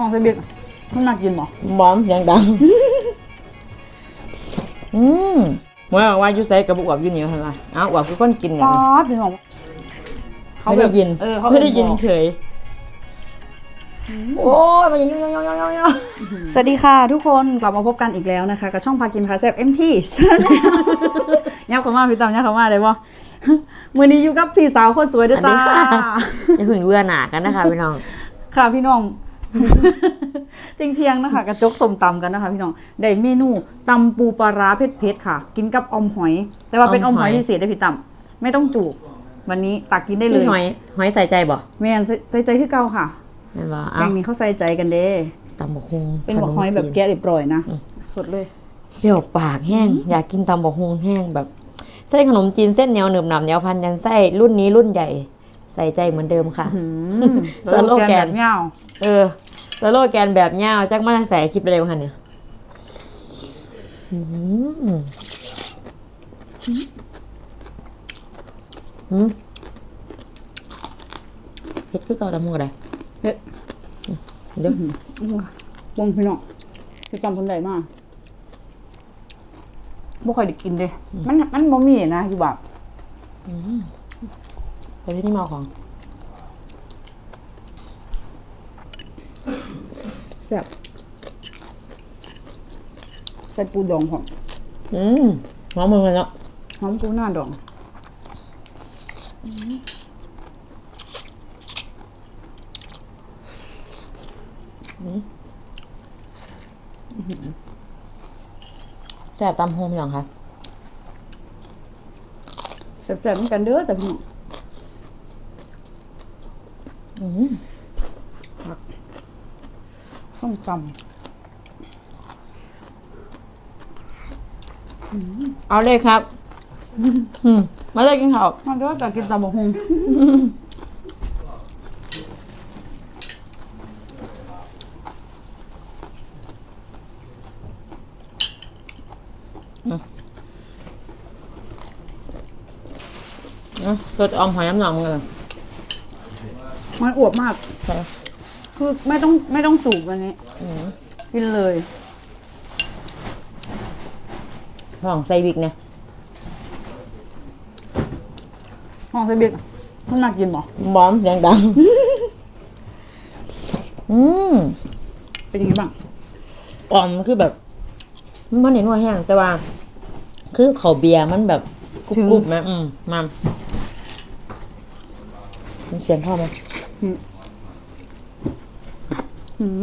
ห้องใส่เบียกมันมากินบ่บอมเสียงดัง อืมว่าว่าอยู่ใส่กระบุกอวบอยู่เหนียวเห็นไหมเอาอวบคือคนกินไงป๊อดพี่น้องไม่ได้ยินเออเขาไม่ได้ยินบอกเฉย โอ้ยมันยังยังยังยังยังยังสวัสดีค่ะ ทุกคนกลับมาพบกันอีกแล้วนะคะ กับช่องพากินพาแซ่บเอ็มทีชาแนลยับเข้ามาพี่ตามยับเข้ามาได้บ่มือนี้อยู่กับพี่สาวคนสวยด้วยจ้า อย่าเพิ่งเบื่อหนากันนะคะพี่น้อง ค่ะพี่น้อง เที่ยงเที่ยงๆนะคะ กระจกสมตำกันนะคะ พี่น้องได้เมนูตำปูปลาร้าเผ็ดๆค่ะ กินกับออมหอย แต่ว่าเป็นออออมมหหออยยพิเศษได้พี่ตำไม่ต้องจูบวันนี้ตักกินได้เลพี่ยหอยหอยใส่ใจบ่แม่นใส่ใส่ใจที่เก่าค่ะเห็นบ่แกเอางนี้เขาใส่ใจกันเด้ตำบกฮุงเป็นบอกขมหอยแบบจีนแกะเรียบร้อยนะสดเลยเปรี้ยวปากแห้ง อยากกินตำบกฮุงแห้งแบบไส้ขนมจีนเส้นเหนียวหนึบหนับเหนียวพันยันไส้รุ่นนี้รุ่นใหญ่ ใส่ใจเหมือนเดิมค่ะอืมสโลแกนบบเงาเออสโลแกนแบบเงาวจักมาใส่คลิปอะไรบ้างคะเนี่ยอืมอืมเฮ็ดคือเก่าตำหงอะไรเฮ็ดเด้อวงพี่น้องคือจำคนใดมากบ่ค่อยได้กินเลย มันมันบ่มีนะอยู่แบบ ไปที่นี่มาเอาของแซ่บใส่ปูดองของอืมหอมมือมันเนาะหอมปูหน้าดองแซ่บตำโฮมอย่างค่ะแซ่บๆเหมือนกันเด้อแต่พี่น้ องอืมส้มตเอาเลยครับอืมมาเลยกินข้าวำมันเด้อแต่กินตำบักหุ่งนะรสออมหอยน้ำหนองกันเลย มันอวบมากใช่คือไม่ต้องไม่ต้องจูบวันนี้อืม กินเลยห้องใส่วิกเนี่ยห้องใส่เบียกมันมากินบ่บอมเสียงดัง อืมเป็นยังไงบ้างออมคือแบบ มันเห็นว่าแห้งแต่ว่า คือเขาวเบียร์มันแบบกรุบๆไหมอืมมามันเสียงเข้าไหม หื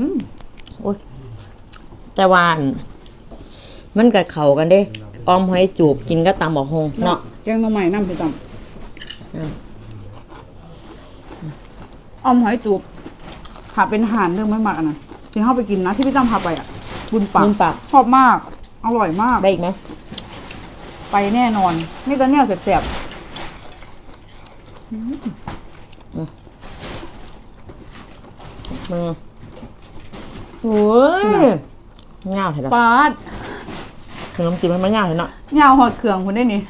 มโอ้ยแต่ว่าอันมันกับเขากันเด้ออมหอยจูบกินก็ตำบอกฮงเนาะแกงหน่อไม้น้ำพี่จอืมำออมหอยจูบหาเป็นอาหารเรื่องไม่มากอันนั้นที่เข้าไปกินนะที่พี่จำพาไปอะ บุญปากบุญปากชอบมาก อร่อยมาก ได้อีกไหมไปแน่นอน นี่แต่เนี่ยแสบ มึงโอ้ยเงาเห็นๆปะปาดขนมจีนมันไม่เงาเห็นเนาะยาวหอดเครื่องคุณได้นี่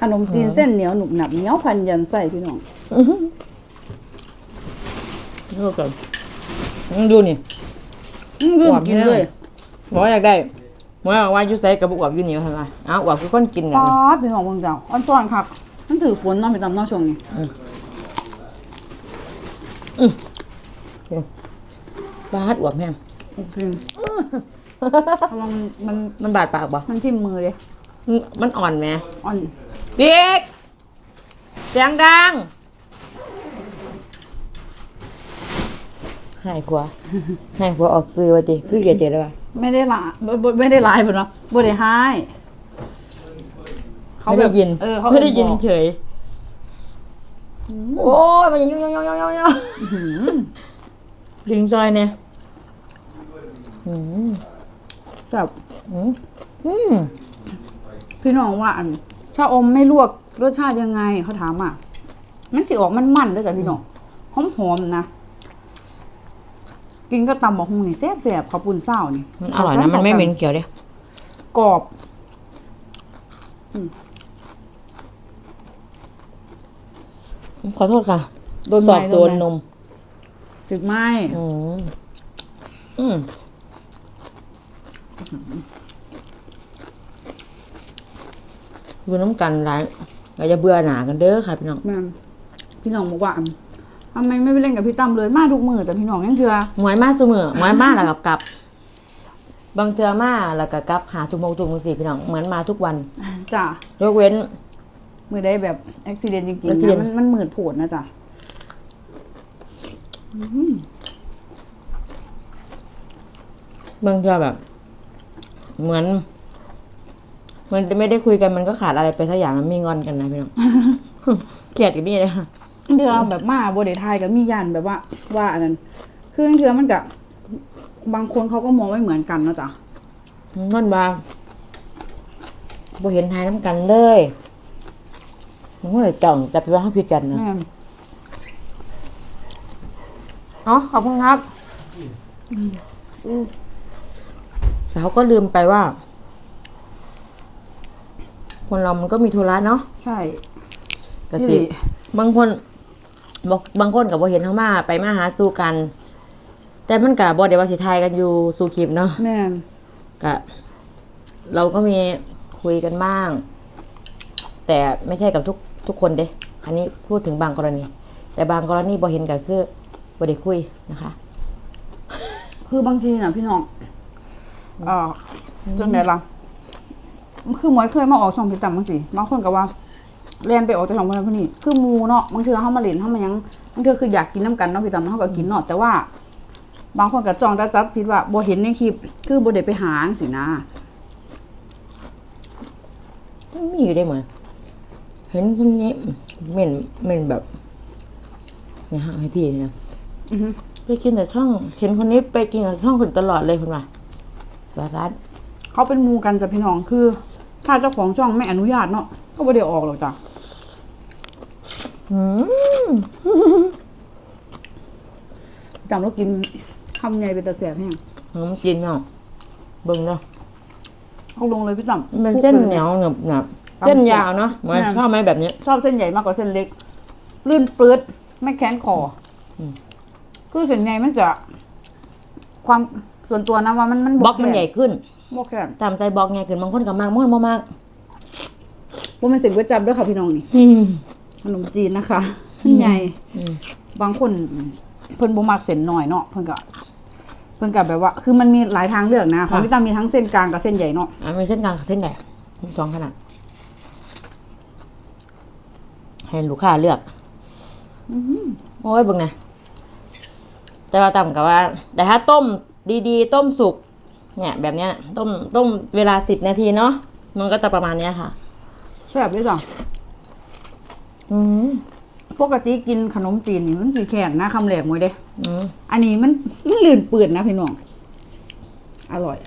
ขนมจีนเส้นเหนียวหนุบหนับเหนียวพันยันไส้พี่น้องดูก่อนมึงดูนี่อืมลืมกินเลยบอกว่าอยากได้บอกว่าว่าอยู่ใส่กระบุกอวบอยู่เหนียวเห็นปะอ้าวอวบคือคนกินกันปาดพี่น้องเบิ่งเจ้าอ่อนซ้อนครับมันถือฝนเนาะพี่จำเนาะช่วงนี้ บาดอวบแม่งจริงระวังมันมันบาดปากบ่มันทิ่มมือเลยมันมันอ่อนไหมอ่อนบิ๊กเสียงดังหายกว่าหายกว่าออกซื้อวะดิคือเกียเจได้ปะไม่ได้ละบ่บ่ไม่ได้ไลฟ์เพิ่นเนาะบ่ได้ให้เขาไม่แบได้บยิน เออเขาไม่ได้ยินบอกเฉย โอ้ยมันยังยังยังยังยังยังลิงซอยเนี่ยอืมแบบอืมอืมพี่น้องว่าอันชาอมไม่ลวกรสชาติยังไงเขาถามอะมันสิออกมันมันๆด้วยจ้ะพี่น้องหอมหอมๆนะกินก็ตำบอกฮุงนี่แซ่บแซ่บๆข้าวปุ้นเศร้านี่มันอร่อยนะมันไม่เหม็นเขียวเด้กรอบ ขอโทษค่ะ โดนสไม้อบโดนไม้นมถึกไหมอืมอืมอยู่น้ำกันหลายเราจะเบื่อหนากันเด้อค่ะพี่น้องแม่นพี่น้องบอกว่าทำไมไม่ไปเล่นกับพี่ตั้มเลยมาทุกมือแต่พี่น้องยังเถื่อหมวยมาเสมอหมวยมาแล้วกับกลับบางเทือมาแล้วก็กลับหาทุกโมงทุกโมงสี่พี่น้องเหมือนมาทุกวันจ้ะยกเว้น มือได้แบบอุบิเหตุจริงๆ accident นะมันมันหมืดโผดนะจ๊ะบางเทือแบบ เหมือนเหมันจะไม่ได้คุยกันมันก็ขาดอะไรไปสักอย่างแล้วมีงอนกันนะพี่น้อง เกลียดกันนี่เลยค่ะ เดือแบบมาบริไทยกับมียันแบบว่า ว่าอันนั้นคือเทือมันกับบางคนเขาก็มองไม่เหมือนกันเนาะจ๊ะมันว่าบ่เห็นทายน้ำกันเลย มันก็เลยจ่องจะไปว่าเขาผิดกันนะแม่นอ๋อขอบคุณครับ แต่เขาก็ลืมไปว่า คนเรามันก็มีธุระเนาะใช่กที่สิหลี บางคนบอกบางคนกับบ่เห็นเขามาไปมาหาสู่กัน แต่มันกับบ่ได้ว่าสิทายกันอยู่สู่คลิปเนาะ แม่นกะเราก็มีคุยกันบ้าง แต่ไม่ใช่กับทุก ทุกคนเด้ อันนี้พูดถึงบางกรณี แต่บางกรณีบ่เห็นกับคือบ่ได้คุยนะคะ คือบางทีน่ะพี่น้องเอ่อจังไดล่ะคือหมวยเคยมาออกช่องพี่ตั้มบางสิบางคนก็ว่าเรียนไปออกจากช่องคนนั้นคนนี้คือหมูเนาะบางเทื่อเฮามาเล่นเฮามาหยังบางเทื่อคืออยากกินน้ำกันเนาะพี่ตั้มเฮาก็กินเนาะแต่ว่า บางคนก็จ้องจะจับผิดว่าบ่เห็นในคลิป คือบ่ได้ไปหาจังซี่นะ มีอยู่ได้เหมือน เห็นคนนี้เหม็นเหม็นแบบเนี่ยฮะให้พี่นะอือฮึไปกินแต่ช่องเห็นคนนี้ไปกินแต่ช่องคนตลอดเลยคุณว่าสารัดเขาเป็นหมูกันจ้ะพี่น้องคือ ถ้าเจ้าของช่องไม่อนุญาตเนาะก็บ่ได้ออกหรอกจ้ะอืมจำแล้วกินคำใหญ่เป็นตะแสบแห้งน้ำกินเนาะเบิ่งเนาะเอาลงเลยพี่ตั้มมันเป็นเส้นเหนียวหนึบหนับ เส้นยาวเนาะเหมือนชอบไหมแบบนี้ชอบเส้นใหญ่มากกว่าเส้นเล็ก ลื่นปลื้ดไม่แค้นคออมคือเส้นใหญ่มันจะ ความส่วนตัวนะว่ามันมันบล็อกมันใหญ่ขึ้นบล็อกแค้นตามใจบล็อกใหญ่ขึ้นบางคนกับมากบางคนบ่มากว่ามันเสร็จก๋วยจับด้วยค่ะพี่น้องนี่อืมขนมจีนนะคะใหญ่อืมบางคนเพิ่นบ่มักเส้นน้อยเนาะเพิ่นก็เพิ่นก็แบบว่า คือมันมีหลายทางเลือกนะของพี่ตามีทั้งเส้นกลางกับเส้นใหญ่เนาะอะมีเส้นกลางกับเส้นใหญ่มีสองขนาด ให้ลูกค้าเลือกโอ้ยเบิ่งนะแต่ว่าต่ำกับว่า แต่ถ้าต้มดีๆ ต้มสุก เนี่ย แบบเนี้ย ต้มต้มเวลาสิบนาทีเนาะมันก็จะประมาณเนี้ยค่ะแซ่บด้วยจ้ะอืมปกติกินขนมจีนนี่มันสิแข็งนะคำแหลกมวยเด้อืมอันนี้มันมันลื่นปืนนะพี่น้อง อร่อย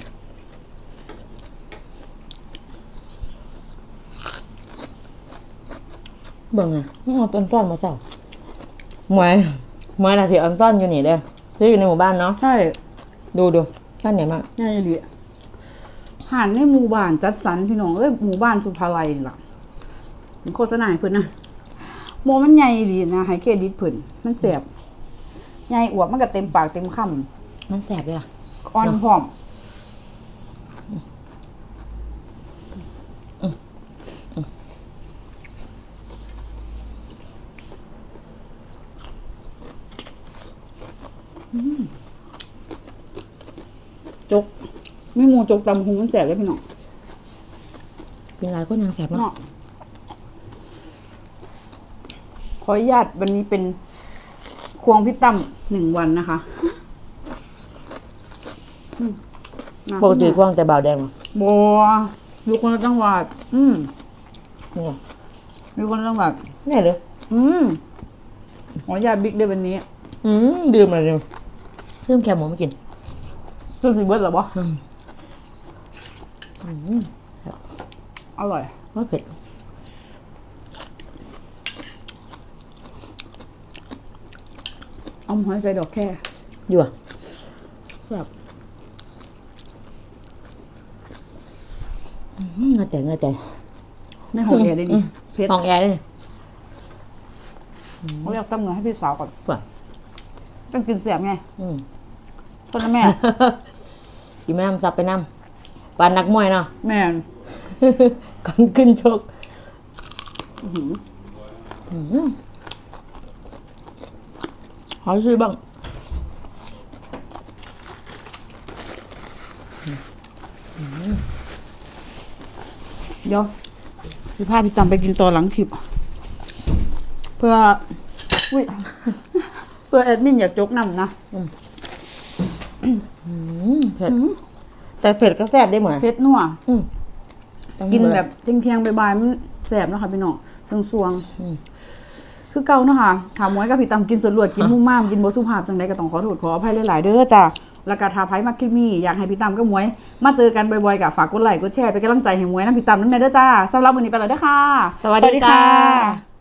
เบิ่งนะนี่เอาต้นซ่อนมาเจ้าหมวยหมวยน่ะสิออนซ่อนอยู่นี่เด้อที่อยู่ในหมู่บ้านเนาะใช่ดูดูบ้านไหนมากง่ายเลยห่านในหมู่บ้านจัดสรรพี่น้องเอ้ยหมู่บ้านสุภาลัยนี่ล่ะผมโฆษณาให้เพิ่นนะโมมันใหญ่ดีนะให้เครดิตเพิ่นมันแสบใหญ่อวบมันก็เต็มปากเต็มคมันแสบเลยล่ะำอ่อนพร้อมอืมจก มีหมูจกตำหงมันแสบเลยพี่น้องเป็นหลายคนยังแสบเนาะเนาะขออนุญาตวันนี้เป็นควงพี่ตั้มหนึ่งวันนะคะอืมนะปกติกว้างแต่เบาแดงเหรอบัวอยู่คนละจังหวัดอืมนี่ไงอยู่คนละจังหวัด แน่เลยอืมขออนุญาตบิ๊กเดยวันนี้อืมดื่มอะไรดื่มเพิ่มแคมหมูไม่กินจนสิเบิร์ดหรอบ่อืม อร่อยว่าเผ็ดเอาหอยใส่ดอกแค่อยู่อะแบบอืมเงาแต่เงาแต่ในหอยแอร์ได้ดีเพชรห้องแอร์เลยเขาอยากตั้งเงินให้พี่สาวก่อนป่ะต้องกินเสียบไงอืมต้นนะแม่ กินไปน้ำซับไปน้ำ ปานนักมวยเนาะ แม่นก่อนขึ้นชกขอซื้อบ้าง เดี๋ยวพี่พาพี่ตำไปกินตอนหลังคลิป เพื่ออุ้ย เพื่อแอดมินอยากจกนำนะอืมเผ็ด แต่เผ็ดก็แซ่บได้เหมือนเพชรนัวอืมต้องกินเบื่อแบบเที่ยงๆบ่ายๆมันแสบเนาะค่ะพี่น้องสวงสวงๆอืมคือเก่าเนาะค่ะถามไว้กับพี่ตำกินสรวดกินมุ่มมามกินโบสุภาพจังใดก็ต้องขอโทษขออภัยหลายๆเด้อจ้ะแล้วก็ถ้าไผมาคลิปนี้อยากให้พี่ตำกับหมวย มาเจอกันบ่อยๆกับฝากกดไลค์กดแชร์เป็นกำลังใจให้หมวยนะพี่ตำนั่นแหละเด้อจ้าสำหรับวันนี้ไปแล้วเด้อค่ะ สวัสดีค่ะ